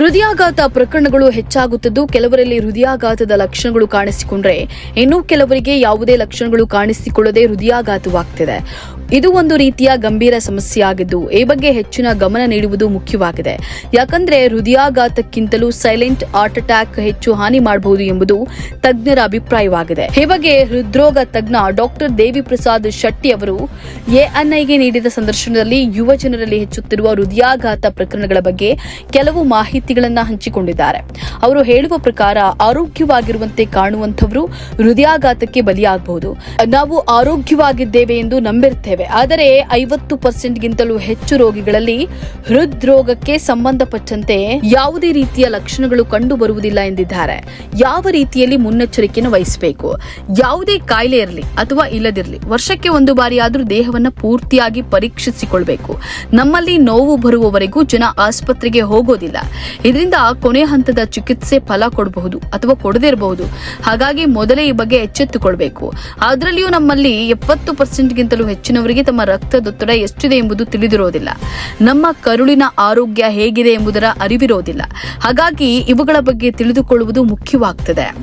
ಹೃದಯಾಘಾತ ಪ್ರಕರಣಗಳು ಹೆಚ್ಚಾಗುತ್ತಿದ್ದು ಕೆಲವರಲ್ಲಿ ಹೃದಯಾಘಾತದ ಲಕ್ಷಣಗಳು ಕಾಣಿಸಿಕೊಂಡ್ರೆ ಇನ್ನೂ ಕೆಲವರಿಗೆ ಯಾವುದೇ ಲಕ್ಷಣಗಳು ಕಾಣಿಸಿಕೊಳ್ಳದೆ ಹೃದಯಾಘಾತವಾಗ್ತಿದೆ. ಇದು ಒಂದು ರೀತಿಯ ಗಂಭೀರ ಸಮಸ್ಯೆಯಾಗಿದ್ದು ಈ ಬಗ್ಗೆ ಹೆಚ್ಚಿನ ಗಮನ ನೀಡುವುದು ಮುಖ್ಯವಾಗಿದೆ. ಯಾಕಂದ್ರೆ ಹೃದಯಾಘಾತಕ್ಕಿಂತಲೂ ಸೈಲೆಂಟ್ ಹಾರ್ಟ್ ಅಟ್ಯಾಕ್ ಹೆಚ್ಚು ಹಾನಿ ಮಾಡಬಹುದು ಎಂಬುದು ತಜ್ಞರ ಅಭಿಪ್ರಾಯವಾಗಿದೆ. ಈ ಬಗ್ಗೆ ಹೃದ್ರೋಗ ತಜ್ಞ ಡಾಕ್ಟರ್ ದೇವಿ ಪ್ರಸಾದ್ ಶೆಟ್ಟಿ ಅವರು ಎಎನ್ಐಗೆ ನೀಡಿದ ಸಂದರ್ಶನದಲ್ಲಿ ಯುವ ಜನರಲ್ಲಿ ಹೆಚ್ಚುತ್ತಿರುವ ಹೃದಯಾಘಾತ ಪ್ರಕರಣಗಳ ಬಗ್ಗೆ ಕೆಲವು ಮಾಹಿತಿಗಳನ್ನು ಹಂಚಿಕೊಂಡಿದ್ದಾರೆ. ಅವರು ಹೇಳುವ ಪ್ರಕಾರ ಆರೋಗ್ಯವಾಗಿರುವಂತೆ ಕಾಣುವಂತವರು ಹೃದಯಾಘಾತಕ್ಕೆ ಬಲಿಯಾಗಬಹುದು. ನಾವು ಆರೋಗ್ಯವಾಗಿದ್ದೇವೆ ಎಂದು ನಂಬಿರ್ತೇವೆ. ಆದರೆ ಐವತ್ತು ಪರ್ಸೆಂಟ್ಗಿಂತಲೂ ಹೆಚ್ಚು ರೋಗಿಗಳಲ್ಲಿ ಹೃದ್ರೋಗಕ್ಕೆ ಸಂಬಂಧಪಟ್ಟಂತೆ ಯಾವುದೇ ರೀತಿಯ ಲಕ್ಷಣಗಳು ಕಂಡು ಬರುವುದಿಲ್ಲ ಎಂದಿದ್ದಾರೆ. ಯಾವ ರೀತಿಯಲ್ಲಿ ಮುನ್ನೆಚ್ಚರಿಕೆಯನ್ನು ವಹಿಸಬೇಕು? ಯಾವುದೇ ಕಾಯಿಲೆ ಇರಲಿ ಅಥವಾ ಇಲ್ಲದಿರಲಿ, ವರ್ಷಕ್ಕೆ ಒಂದು ಬಾರಿ ಆದರೂ ದೇಹವನ್ನ ಪೂರ್ತಿಯಾಗಿ ಪರೀಕ್ಷಿಸಿಕೊಳ್ಬೇಕು. ನಮ್ಮಲ್ಲಿ ನೋವು ಬರುವವರೆಗೂ ಜನ ಆಸ್ಪತ್ರೆಗೆ ಹೋಗೋದಿಲ್ಲ. ಇದರಿಂದ ಕೊನೆ ಹಂತದ ಚಿಕಿತ್ಸೆ ಫಲ ಕೊಡಬಹುದು ಅಥವಾ ಕೊಡದೇ ಇರಬಹುದು ಹಾಗಾಗಿ ಮೊದಲೇ ಈ ಬಗ್ಗೆ ಎಚ್ಚೆತ್ತುಕೊಳ್ಬೇಕು. ಅದರಲ್ಲಿಯೂ ನಮ್ಮಲ್ಲಿ ಎಪ್ಪತ್ತು ಪರ್ಸೆಂಟ್ಗಿಂತಲೂ ಹೆಚ್ಚಿನವರಿಗೆ ತಮ್ಮ ರಕ್ತದೊತ್ತಡ ಎಷ್ಟಿದೆ ಎಂಬುದು ತಿಳಿದಿರೋದಿಲ್ಲ. ನಮ್ಮ ಕರುಳಿನ ಆರೋಗ್ಯ ಹೇಗಿದೆ ಎಂಬುದರ ಅರಿವಿರೋದಿಲ್ಲ. ಹಾಗಾಗಿ ಇವುಗಳ ಬಗ್ಗೆ ತಿಳಿದುಕೊಳ್ಳುವುದು ಮುಖ್ಯವಾಗ್ತದೆ.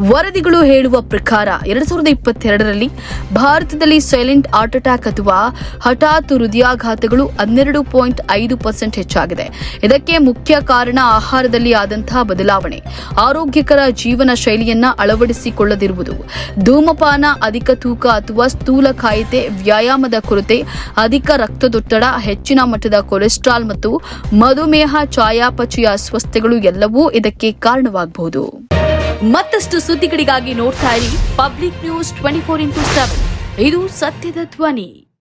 ವರದಿಗಳು ಹೇಳುವ ಪ್ರಕಾರ ಎರಡ್ ಸಾವಿರದ ಇಪ್ಪತ್ತೆರಡರಲ್ಲಿ ಭಾರತದಲ್ಲಿ ಸೈಲೆಂಟ್ ಹಾರ್ಟ್ ಅಟ್ಯಾಕ್ ಅಥವಾ ಹಠಾತ್ ಹೃದಯಾಘಾತಗಳು ಹನ್ನೆರಡು ಪಾಯಿಂಟ್ ಐದು ಪರ್ಸೆಂಟ್ ಹೆಚ್ಚಾಗಿದೆ. ಇದಕ್ಕೆ ಮುಖ್ಯ ಕಾರಣ ಆಹಾರದಲ್ಲಿ ಆದಂತಹ ಬದಲಾವಣೆ. ಆರೋಗ್ಯಕರ ಜೀವನ ಶೈಲಿಯನ್ನ ಅಳವಡಿಸಿಕೊಳ್ಳದಿರುವುದು. ಧೂಮಪಾನ, ಅಧಿಕ ತೂಕ ಅಥವಾ ಸ್ಥೂಲ ಕಾಯಿತೆ ವ್ಯಾಯಾಮದ ಕೊರತೆ, ಅಧಿಕ ರಕ್ತದೊತ್ತಡ, ಹೆಚ್ಚಿನ ಮಟ್ಟದ ಕೊಲೆಸ್ಟ್ರಾಲ್ ಮತ್ತು ಮಧುಮೇಹ ಚಯಾಪಚಯ ಅಸ್ವಸ್ಥತೆಗಳು ಎಲ್ಲವೂ ಇದಕ್ಕೆ ಕಾರಣವಾಗಬಹುದು. ಮತ್ತಷ್ಟು ಸುದ್ದಿಗಳಿಗಾಗಿ ನೋಡ್ತಾ ಇರಿ public news twenty four into seven ಇದು ಸತ್ಯದ ಧ್ವನಿ.